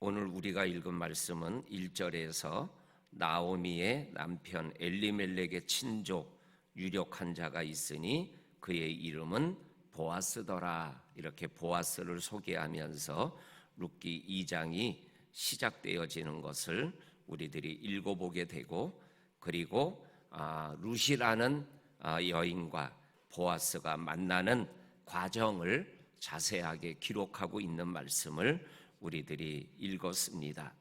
오늘 우리가 읽은 말씀은 1절에서 나오미의 남편 엘리멜렉의 친족 유력한 자가 있으니 그의 이름은 보아스더라. 이렇게 보아스를 소개하면서 룻기 2장이 시작되어지는 것을 우리들이 읽어보게 되고 그리고 아, 룻이라는 아, 여인과 보아스가 만나는 과정을 자세하게 기록하고 있는 말씀을 우리들이 읽었습니다.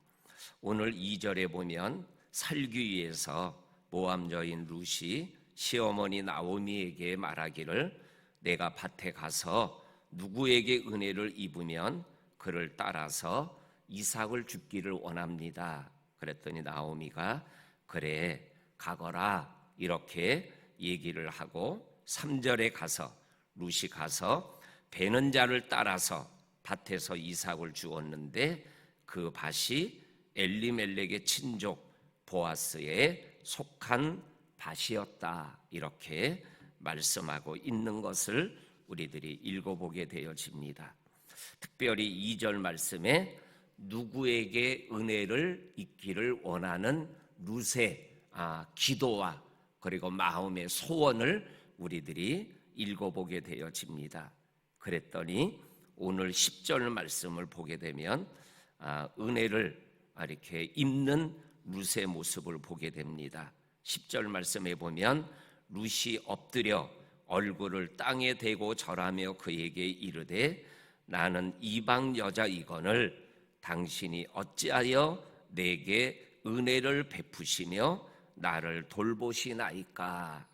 오늘 2절에 보면 살기 위해서 모함 여인 룻이 시어머니 나오미에게 말하기를 내가 밭에 가서 누구에게 은혜를 입으면 그를 따라서 이삭을 죽기를 원합니다. 그랬더니 나오미가 그래 가거라 이렇게 얘기를 하고 3절에 가서 룻이 가서 베는 자를 따라서 밭에서 이삭을 주었는데 그 밭이 엘리멜렉의 친족 보아스에 속한 밭이었다 이렇게 말씀하고 있는 것을 우리들이 읽어보게 되어집니다. 특별히 2절 말씀에 누구에게 은혜를 잊기를 원하는 룻의 아, 기도와 그리고 마음의 소원을 우리들이 읽어보게 되어집니다. 그랬더니 오늘 10절 말씀을 보게 되면 아, 은혜를 이렇게 입는 룻의 모습을 보게 됩니다. 10절 말씀에 보면 룻이 엎드려 얼굴을 땅에 대고 절하며 그에게 이르되 나는 이방 여자이거늘 당신이 어찌하여 내게 은혜를 베푸시며 나를 돌보시나이까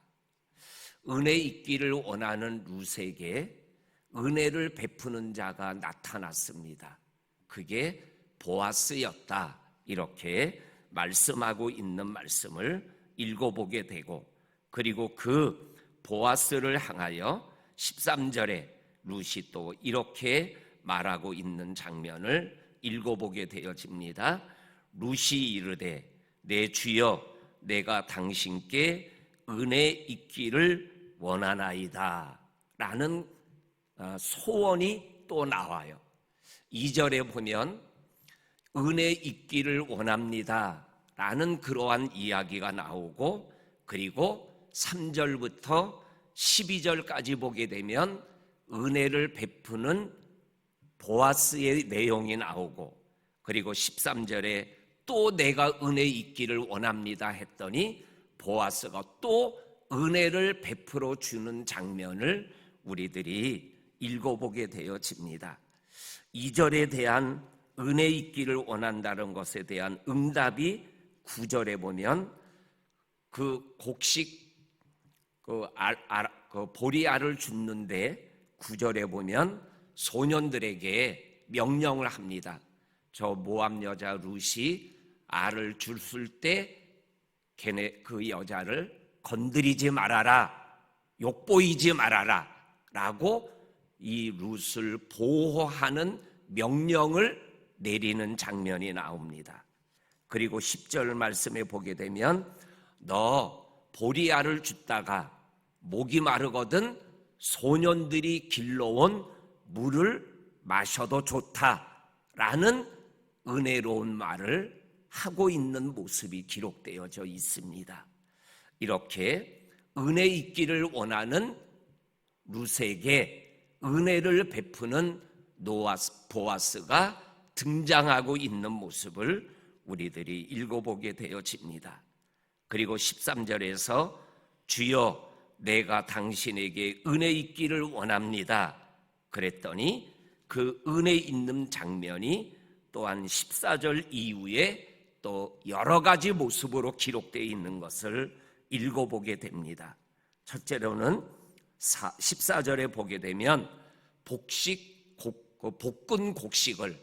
은혜 있기를 원하는 룻에게 은혜를 베푸는 자가 나타났습니다. 그게 보아스였다. 이렇게 말씀하고 있는 말씀을 읽어보게 되고 그리고 그 보아스를 향하여 13절에 룻이 또 이렇게 말하고 있는 장면을 읽어보게 되어집니다. 룻이 이르되 내 주여 내가 당신께 은혜 있기를 원하나이다 라는 어, 소원이 또 나와요. 2절에 보면 은혜 있기를 원합니다 라는 그러한 이야기가 나오고 그리고 3절부터 12절까지 보게 되면 은혜를 베푸는 보아스의 내용이 나오고 그리고 13절에 또 내가 은혜 있기를 원합니다 했더니 보아스가 또 은혜를 베풀어 주는 장면을 우리들이 읽어보게 되어집니다. 2절에 대한 은혜 있기를 원한다는 것에 대한 응답이 9절에 보면 그 곡식 그, 알, 알, 그 보리알을 줍는데 9절에 보면 소년들에게 명령을 합니다. 저 모함 여자 룻이 알을 줬을 때 걔네 그 여자를 건드리지 말아라. 욕보이지 말아라. 라고 이 룻을 보호하는 명령을 내리는 장면이 나옵니다. 그리고 10절 말씀에 보게 되면 너 보리알을 줍다가 목이 마르거든 소년들이 길러온 물을 마셔도 좋다라는 은혜로운 말을 하고 있는 모습이 기록되어져 있습니다. 이렇게 은혜 있기를 원하는 루세에게 은혜를 베푸는 노아스 보아스가 등장하고 있는 모습을 우리들이 읽어보게 되어집니다. 그리고 13절에서 주여 내가 당신에게 은혜 있기를 원합니다. 그랬더니 그 은혜 있는 장면이 또한 14절 이후에 또 여러 가지 모습으로 기록되어 있는 것을 읽어보게 됩니다. 첫째로는 14절에 보게 되면 복식, 그 볶은 곡식을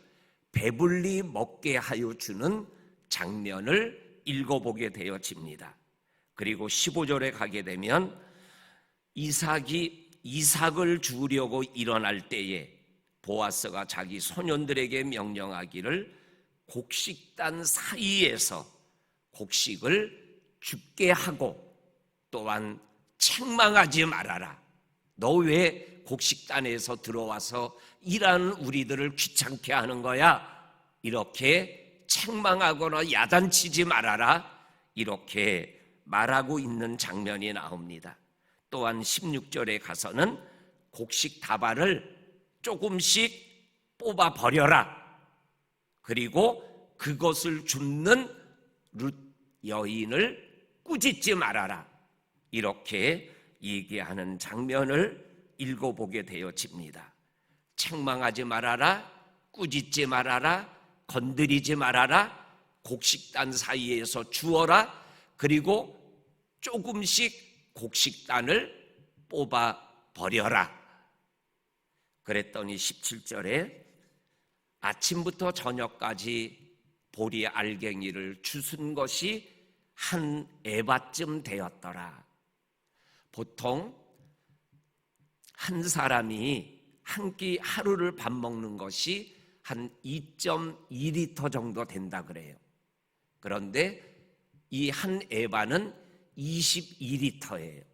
배불리 먹게 하여 주는 장면을 읽어보게 되어집니다. 그리고 15절에 가게 되면 이삭이 이삭을 주려고 일어날 때에 보아스가 자기 소년들에게 명령하기를 곡식단 사이에서 곡식을 죽게 하고 또한 책망하지 말아라. 너 왜 곡식단에서 들어와서 일하는 우리들을 귀찮게 하는 거야? 이렇게 책망하거나 야단치지 말아라 이렇게 말하고 있는 장면이 나옵니다. 또한 16절에 가서는 곡식 다발을 조금씩 뽑아 버려라. 그리고 그것을 줍는 룻 여인을 꾸짖지 말아라. 이렇게 얘기하는 장면을 읽어보게 되어집니다. 책망하지 말아라, 꾸짖지 말아라, 건드리지 말아라, 곡식단 사이에서 주어라, 그리고 조금씩 곡식단을 뽑아 버려라. 그랬더니 17절에 아침부터 저녁까지 보리 알갱이를 주순 것이 한 에바쯤 되었더라. 보통 한 사람이 한 끼 하루를 밥 먹는 것이 한 2.2리터 정도 된다 그래요. 그런데 이 한 에바는 22리터예요.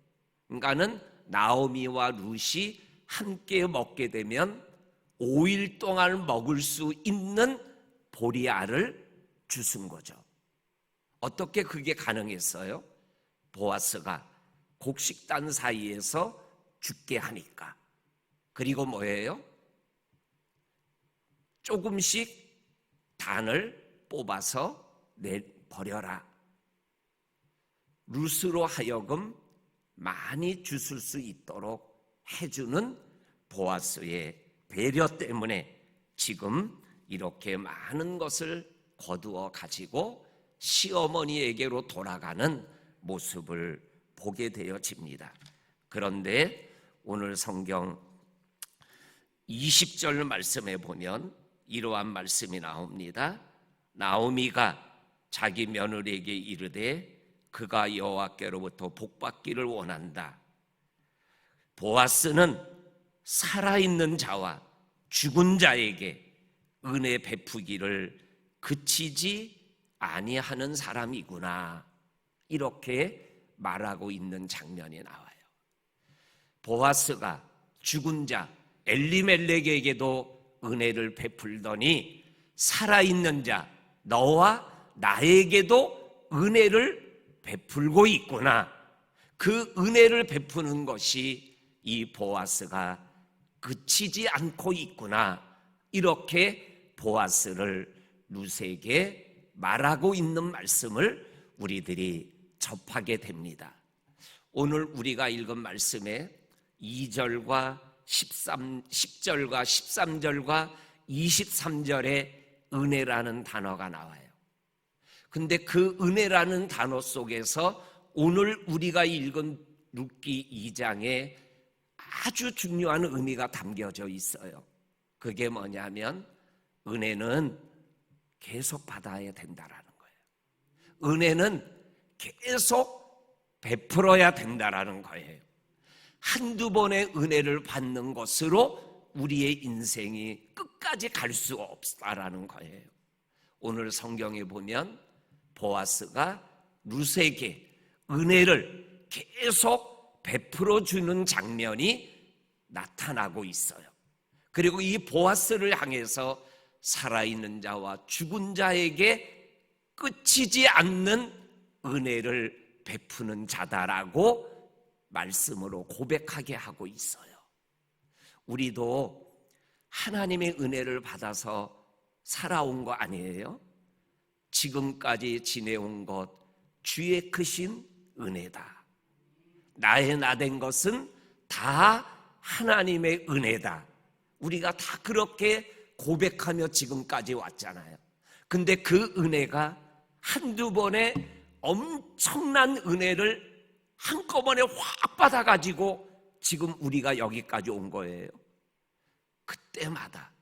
그러니까는 나오미와 룻이 함께 먹게 되면 5일 동안 먹을 수 있는 보리알을 주순 거죠. 어떻게 그게 가능했어요? 보아스가 곡식단 사이에서 죽게 하니까. 그리고 뭐예요? 조금씩 단을 뽑아서 내 버려라. 루스로 하여금 많이 주술 수 있도록 해주는 보아스의 배려 때문에 지금 이렇게 많은 것을 거두어 가지고 시어머니에게로 돌아가는 모습을 보게 되어집니다. 그런데 오늘 성경 20절 말씀에 보면 이러한 말씀이 나옵니다. 나오미가 자기 며느리에게 이르되 그가 여호와께로부터 복받기를 원한다. 보아스는 살아있는 자와 죽은 자에게 은혜 베푸기를 그치지 아니하는 사람이구나. 이렇게 말하고 있는 장면이 나와요. 보아스가 죽은 자 엘리멜렉에게도 은혜를 베풀더니 살아있는 자 너와 나에게도 은혜를 베풀고 있구나. 그 은혜를 베푸는 것이 이 보아스가 그치지 않고 있구나. 이렇게 보아스를 루세에게 말하고 있는 말씀을 우리들이 접하게 됩니다. 오늘 우리가 읽은 말씀에 2절과 13, 10절과 13절과 23절에 은혜라는 단어가 나와요. 근데 그 은혜라는 단어 속에서 오늘 우리가 읽은 룻기 2장에 아주 중요한 의미가 담겨져 있어요. 그게 뭐냐면 은혜는 계속 받아야 된다라는 거예요. 은혜는 계속 베풀어야 된다라는 거예요. 한두 번의 은혜를 받는 것으로 우리의 인생이 끝까지 갈 수 없다라는 거예요. 오늘 성경에 보면 보아스가 루세에게 은혜를 계속 베풀어 주는 장면이 나타나고 있어요. 그리고 이 보아스를 향해서 살아있는 자와 죽은 자에게 끝이지 않는 은혜를 베푸는 자다라고 말씀으로 고백하게 하고 있어요. 우리도 하나님의 은혜를 받아서 살아온 거 아니에요? 지금까지 지내온 것 주의 크신 은혜다. 나의 나 된 것은 다 하나님의 은혜다. 우리가 다 그렇게 고백하며 지금까지 왔잖아요. 근데 그 은혜가 한두 번의 엄청난 은혜를 한꺼번에 확 받아가지고 지금 우리가 여기까지 온 거예요. 그때마다,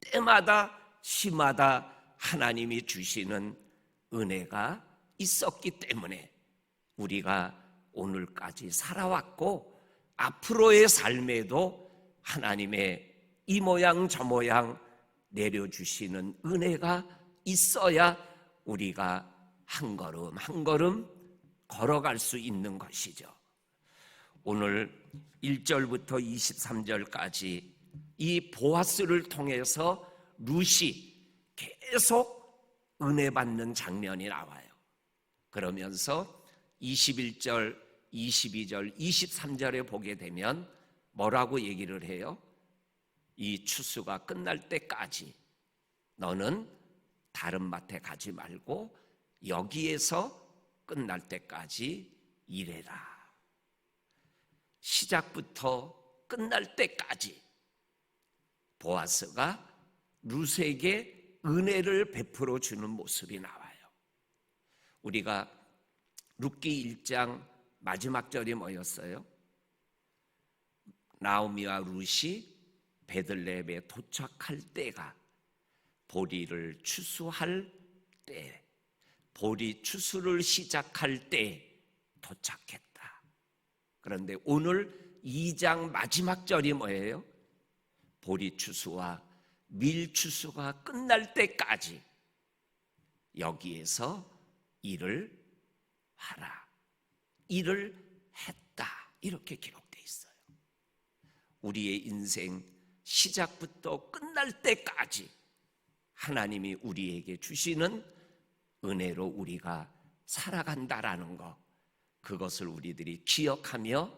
때마다, 시마다 하나님이 주시는 은혜가 있었기 때문에 우리가 오늘까지 살아왔고 앞으로의 삶에도 하나님의 이 모양 저 모양 내려주시는 은혜가 있어야 우리가 한 걸음 한 걸음 걸어갈 수 있는 것이죠. 오늘 1절부터 23절까지 이 보아스를 통해서 루시 계속 은혜 받는 장면이 나와요. 그러면서 21절, 22절, 23절에 보게 되면 뭐라고 얘기를 해요? 이 추수가 끝날 때까지 너는 다른 밭에 가지 말고 여기에서 끝날 때까지 일해라. 시작부터 끝날 때까지 보아스가 루스에게 은혜를 베풀어 주는 모습이 나와요. 우리가 룻기 1장 마지막 절이 뭐였어요? 나오미와 룻이 베들레헴에 도착할 때가 보리를 추수할 때, 보리 추수를 시작할 때 도착했다. 그런데 오늘 2장 마지막 절이 뭐예요? 보리 추수와 밀 추수가 끝날 때까지 여기에서 일을 하라. 일을 했다. 이렇게 기록되어 있어요. 우리의 인생 시작부터 끝날 때까지 하나님이 우리에게 주시는 은혜로 우리가 살아간다라는 것, 그것을 우리들이 기억하며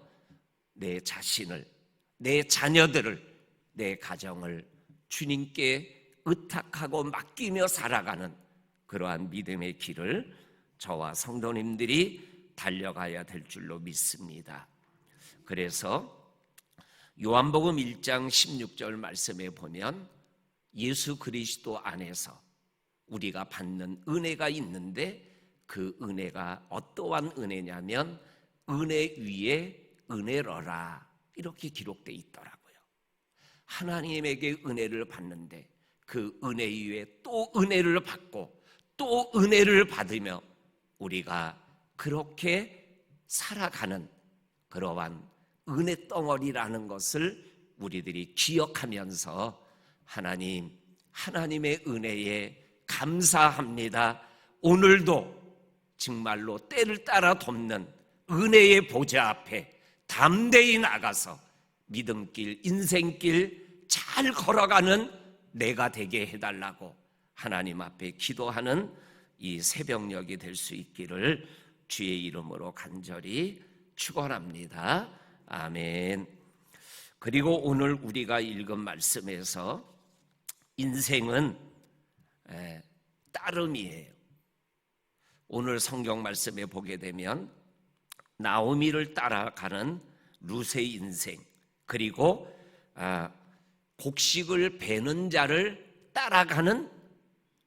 내 자신을, 내 자녀들을, 내 가정을 주님께 의탁하고 맡기며 살아가는 그러한 믿음의 길을 저와 성도님들이 달려가야 될 줄로 믿습니다. 그래서 요한복음 1장 16절 말씀에 보면 예수 그리스도 안에서 우리가 받는 은혜가 있는데 그 은혜가 어떠한 은혜냐면 은혜 위에 은혜러라 이렇게 기록돼 있더라고요. 하나님에게 은혜를 받는데 그 은혜 위에 또 은혜를 받고 또 은혜를 받으며 우리가 그렇게 살아가는 그러한 은혜 덩어리라는 것을 우리들이 기억하면서 하나님, 하나님의 은혜에 감사합니다. 오늘도 정말로 때를 따라 돕는 은혜의 보좌 앞에 담대히 나가서 믿음길, 인생길 잘 걸어가는 내가 되게 해달라고 하나님 앞에 기도하는 이 새벽녘이 될 수 있기를 주의 이름으로 간절히 축원합니다. 아멘. 그리고 오늘 우리가 읽은 말씀에서 인생은 에, 따름이에요. 오늘 성경 말씀에 보게 되면 나오미를 따라가는 루세의 인생 그리고 아, 곡식을 베는 자를 따라가는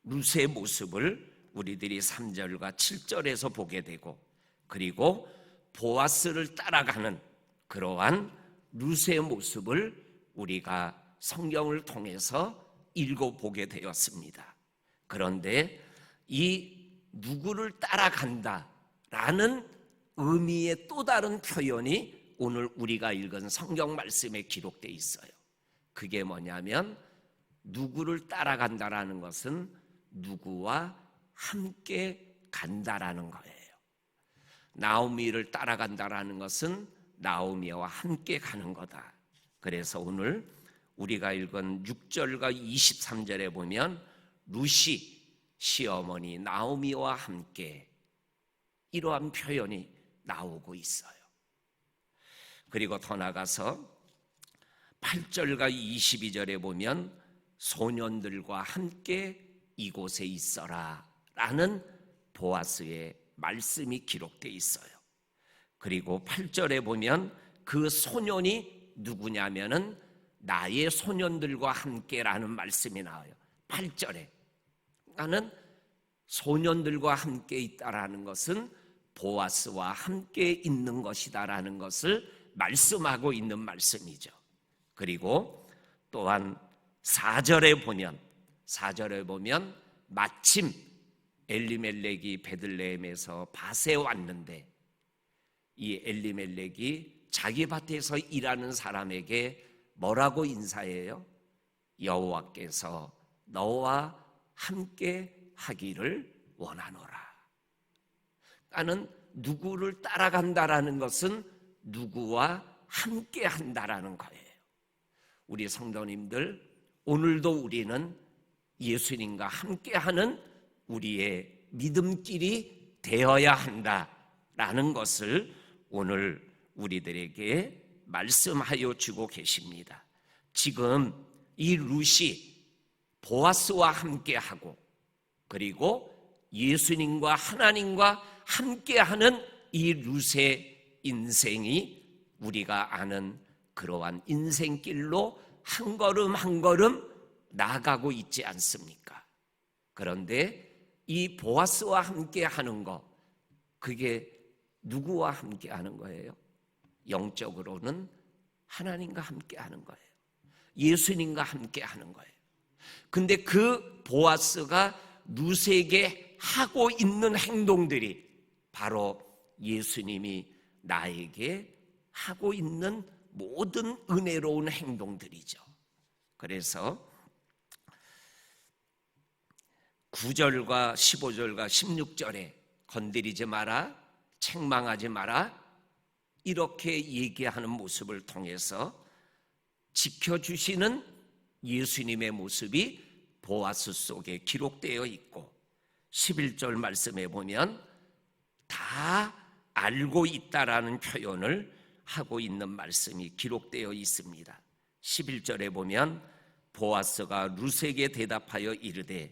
루세의 모습을 우리들이 3절과 7절에서 보게 되고 그리고 보아스를 따라가는 그러한 루세의 모습을 우리가 성경을 통해서 읽어보게 되었습니다. 그런데 이 누구를 따라간다라는 의미의 또 다른 표현이 오늘 우리가 읽은 성경 말씀에 기록되어 있어요. 그게 뭐냐면 누구를 따라간다라는 것은 누구와 함께 간다라는 거예요. 나오미를 따라간다라는 것은 나오미와 함께 가는 거다. 그래서 오늘 우리가 읽은 6절과 23절에 보면 루시 시어머니 나오미와 함께 이러한 표현이 나오고 있어요. 그리고 더 나가서 8절과 22절에 보면 소년들과 함께 이곳에 있어라 라는 보아스의 말씀이 기록되어 있어요. 그리고 8절에 보면 그 소년이 누구냐면은 나의 소년들과 함께라는 말씀이 나와요. 8절에. 나는 소년들과 함께 있다라는 것은 보아스와 함께 있는 것이다라는 것을 말씀하고 있는 말씀이죠. 그리고 또한 4절에 보면 4절에 보면 마침 엘리멜렉이 베들레헴에서 밭에 왔는데 이 엘리멜렉이 자기 밭에서 일하는 사람에게 뭐라고 인사해요? 여호와께서 너와 함께 하기를 원하노라. 나는 누구를 따라간다라는 것은 누구와 함께 한다라는 거예요. 우리 성도님들 오늘도 우리는 예수님과 함께 하는 우리의 믿음길이 되어야 한다라는 것을 오늘 우리들에게 말씀하여 주고 계십니다. 지금 이 룻이 보아스와 함께 하고 그리고 예수님과 하나님과 함께 하는 이 룻의 인생이 우리가 아는 그러한 인생길로 한 걸음 한 걸음 나아가고 있지 않습니까? 그런데 이 보아스와 함께 하는 거, 그게 누구와 함께 하는 거예요? 영적으로는 하나님과 함께 하는 거예요. 예수님과 함께 하는 거예요. 근데 그 보아스가 루세에게 하고 있는 행동들이 바로 예수님이 나에게 하고 있는 모든 은혜로운 행동들이죠. 그래서 9절과 15절과 16절에 건드리지 마라, 책망하지 마라, 이렇게 얘기하는 모습을 통해서 지켜주시는 예수님의 모습이 보아스 속에 기록되어 있고 11절 말씀에 보면 다 알고 있다라는 표현을 하고 있는 말씀이 기록되어 있습니다. 11절에 보면 보아스가 루세에게 대답하여 이르되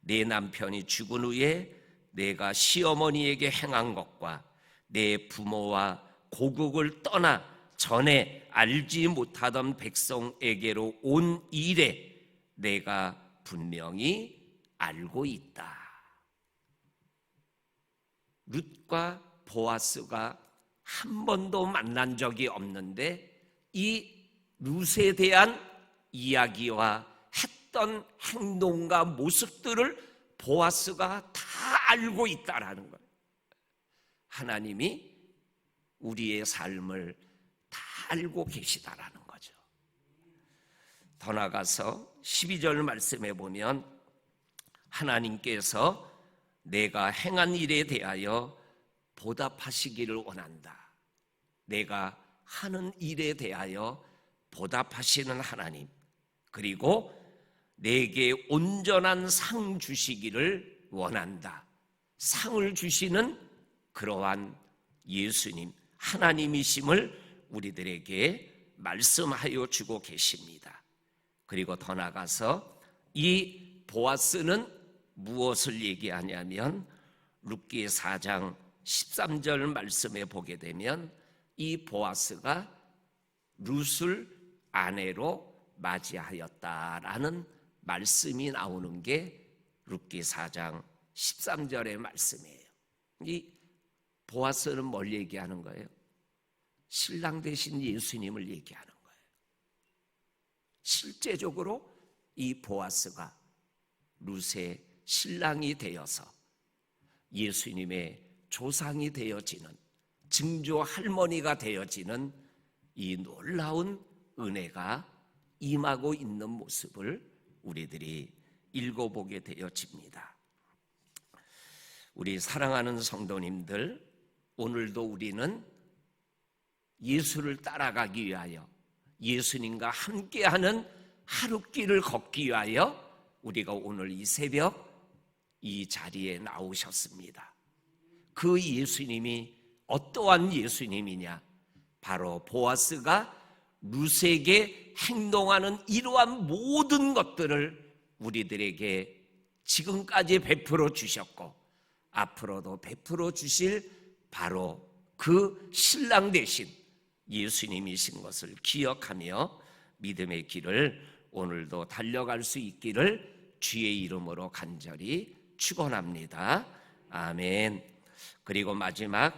내 남편이 죽은 후에 내가 시어머니에게 행한 것과 내 부모와 고국을 떠나 전에 알지 못하던 백성에게로 온 일에 내가 분명히 알고 있다. 룻과 보아스가 한 번도 만난 적이 없는데 이 룻에 대한 이야기와 했던 행동과 모습들을 보아스가 다 알고 있다라는 거예요. 하나님이 우리의 삶을 다 알고 계시다라는 거죠. 더 나가서 12절 말씀에 보면 하나님께서 내가 행한 일에 대하여 보답하시기를 원한다. 내가 하는 일에 대하여 보답하시는 하나님. 그리고 내게 온전한 상 주시기를 원한다. 상을 주시는 그러한 예수님, 하나님이심을 우리들에게 말씀하여 주고 계십니다. 그리고 더 나가서 이 보아스는 무엇을 얘기하냐면 룻기 4장 13절 말씀에 보게 되면 이 보아스가 룻을 아내로 맞이하였다라는 말씀이 나오는 게 룻기 4장 13절의 말씀이에요. 이 보아스는 뭘 얘기하는 거예요? 신랑 대신 예수님을 얘기하는 거예요. 실제적으로 이 보아스가 룻의 신랑이 되어서 예수님의 조상이 되어지는 증조 할머니가 되어지는 이 놀라운 은혜가 임하고 있는 모습을 우리들이 읽어보게 되어집니다. 우리 사랑하는 성도님들, 오늘도 우리는 예수를 따라가기 위하여 예수님과 함께하는 하루길을 걷기 위하여 우리가 오늘 이 새벽 이 자리에 나오셨습니다. 그 예수님이 어떠한 예수님이냐? 바로 보아스가 루세에게 행동하는 이러한 모든 것들을 우리들에게 지금까지 베풀어 주셨고 앞으로도 베풀어 주실 바로 그 신랑 대신 예수님이신 것을 기억하며 믿음의 길을 오늘도 달려갈 수 있기를 주의 이름으로 간절히 축원합니다. 아멘. 그리고 마지막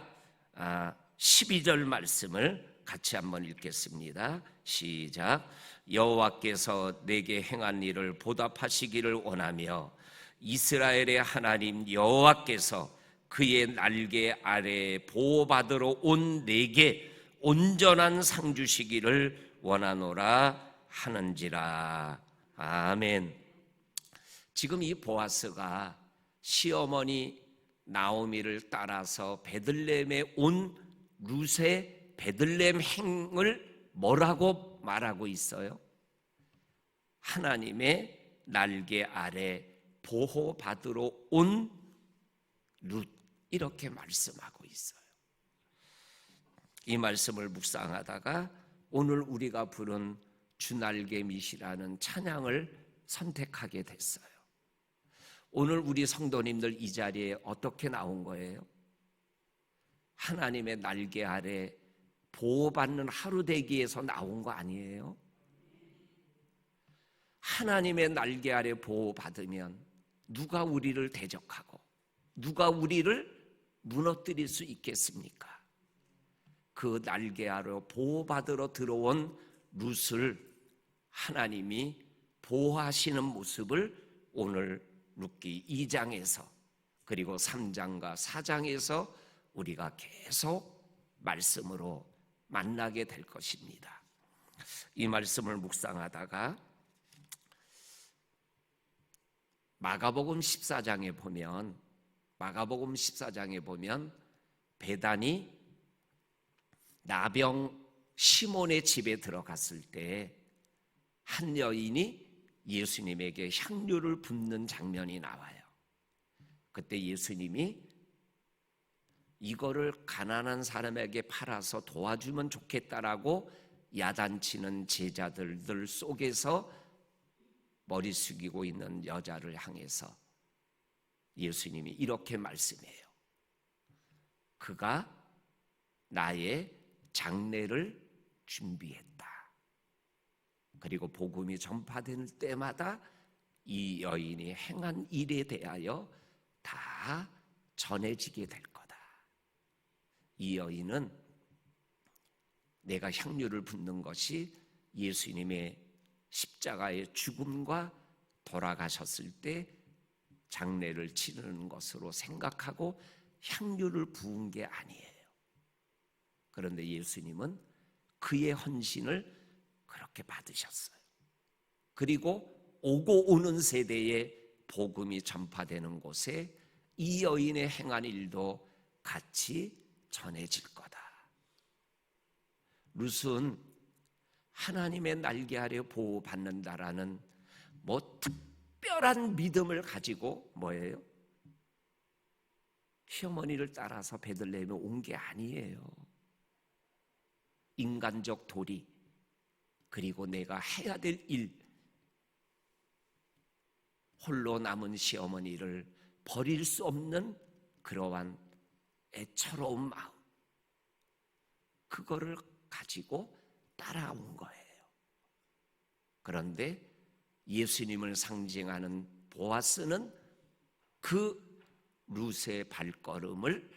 12절 말씀을 같이 한번 읽겠습니다. 시작. 여호와께서 내게 행한 일을 보답하시기를 원하며 이스라엘의 하나님 여호와께서 그의 날개 아래 보호받으러 온 내게 온전한 상 주시기를 원하노라 하는지라. 아멘. 지금 이 보아스가 시어머니 나오미를 따라서 베들렘에 온 룻의 베들렘 행을 뭐라고 말하고 있어요? 하나님의 날개 아래 보호받으러 온 룻 이렇게 말씀하고 있어요. 이 말씀을 묵상하다가 오늘 우리가 부른 주날개 밑이라는 찬양을 선택하게 됐어요. 오늘 우리 성도님들 이 자리에 어떻게 나온 거예요? 하나님의 날개 아래 보호받는 하루 되기에서 나온 거 아니에요? 하나님의 날개 아래 보호받으면 누가 우리를 대적하고 누가 우리를 무너뜨릴 수 있겠습니까? 그 날개 아래 보호받으러 들어온 룻을 하나님이 보호하시는 모습을 오늘 룻기 2장에서 그리고 3장과 4장에서 우리가 계속 말씀으로 만나게 될 것입니다. 이 말씀을 묵상하다가 마가복음 14장에 보면 마가복음 14장에 보면 베단이 나병 시몬의 집에 들어갔을 때 한 여인이 예수님에게 향료를 붓는 장면이 나와요. 그때 예수님이 이거를 가난한 사람에게 팔아서 도와주면 좋겠다라고 야단치는 제자들들 속에서 머리 숙이고 있는 여자를 향해서 예수님이 이렇게 말씀해요. 그가 나의 장례를 준비했다. 그리고 복음이 전파될 때마다 이 여인이 행한 일에 대하여 다 전해지게 될 거다. 이 여인은 내가 향유를 붓는 것이 예수님의 십자가의 죽음과 돌아가셨을 때 장례를 치르는 것으로 생각하고 향유를 부은 게 아니에요. 그런데 예수님은 그의 헌신을 그렇게 받으셨어요. 그리고 오고 오는 세대에 복음이 전파되는 곳에 이 여인의 행한 일도 같이 전해질 거다. 룻은 하나님의 날개 아래 보호받는다라는 뭐 특별한 믿음을 가지고 뭐예요? 시어머니를 따라서 베들레헴에 온 게 아니에요. 인간적 도리 그리고 내가 해야 될 일, 홀로 남은 시어머니를 버릴 수 없는 그러한 애처로운 마음, 그거를 가지고 따라온 거예요. 그런데 예수님을 상징하는 보아스는 그 루스의 발걸음을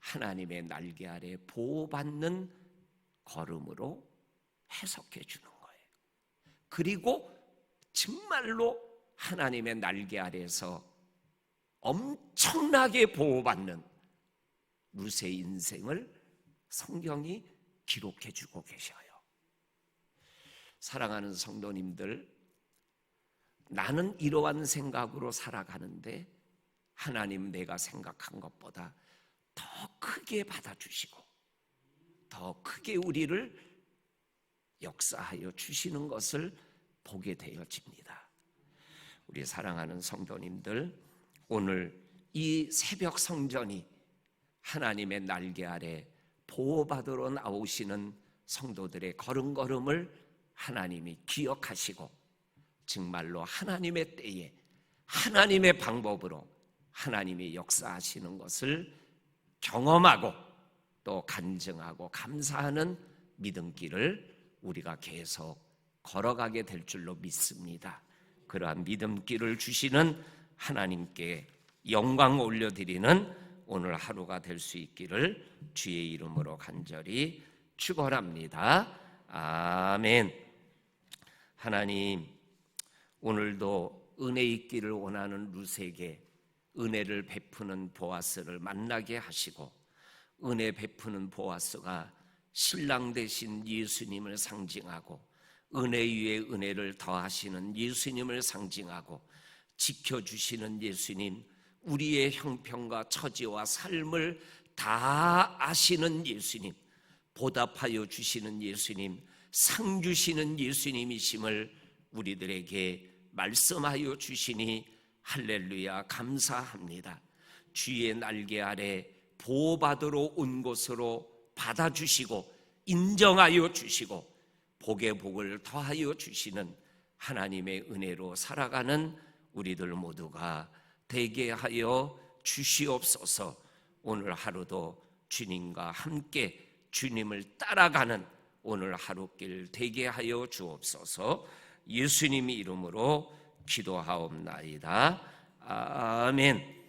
하나님의 날개 아래 보호받는 걸음으로 해석해 주는 거예요. 그리고 정말로 하나님의 날개 아래서 엄청나게 보호받는 루스의 인생을 성경이 기록해 주고 계셔요. 사랑하는 성도님들, 나는 이러한 생각으로 살아가는데 하나님 내가 생각한 것보다 더 크게 받아주시고 더 크게 우리를 역사하여 주시는 것을 보게 되어집니다. 우리 사랑하는 성도님들, 오늘 이 새벽 성전이 하나님의 날개 아래 보호받으러 나오시는 성도들의 걸음걸음을 하나님이 기억하시고 정말로 하나님의 때에 하나님의 방법으로 하나님이 역사하시는 것을 경험하고 또 간증하고 감사하는 믿음길을 우리가 계속 걸어가게 될 줄로 믿습니다. 그러한 믿음길을 주시는 하나님께 영광 올려드리는 오늘 하루가 될 수 있기를 주의 이름으로 간절히 축원합니다. 아멘. 하나님 오늘도 은혜 있기를 원하는 루세에게 은혜를 베푸는 보아스를 만나게 하시고 은혜 베푸는 보아스가 신랑 되신 예수님을 상징하고 은혜 위에 은혜를 더하시는 예수님을 상징하고 지켜주시는 예수님, 우리의 형편과 처지와 삶을 다 아시는 예수님, 보답하여 주시는 예수님, 상 주시는 예수님이심을 우리들에게 말씀하여 주시니 할렐루야 감사합니다. 주의 날개 아래 보호받으러 온 곳으로 받아주시고 인정하여 주시고 복의 복을 더하여 주시는 하나님의 은혜로 살아가는 우리들 모두가 되게 하여 주시옵소서 오늘 하루도 주님과 함께 주님을 따라가는 오늘 하루길 되게 하여 주옵소서 예수님의 이름으로 기도하옵나이다. 아멘.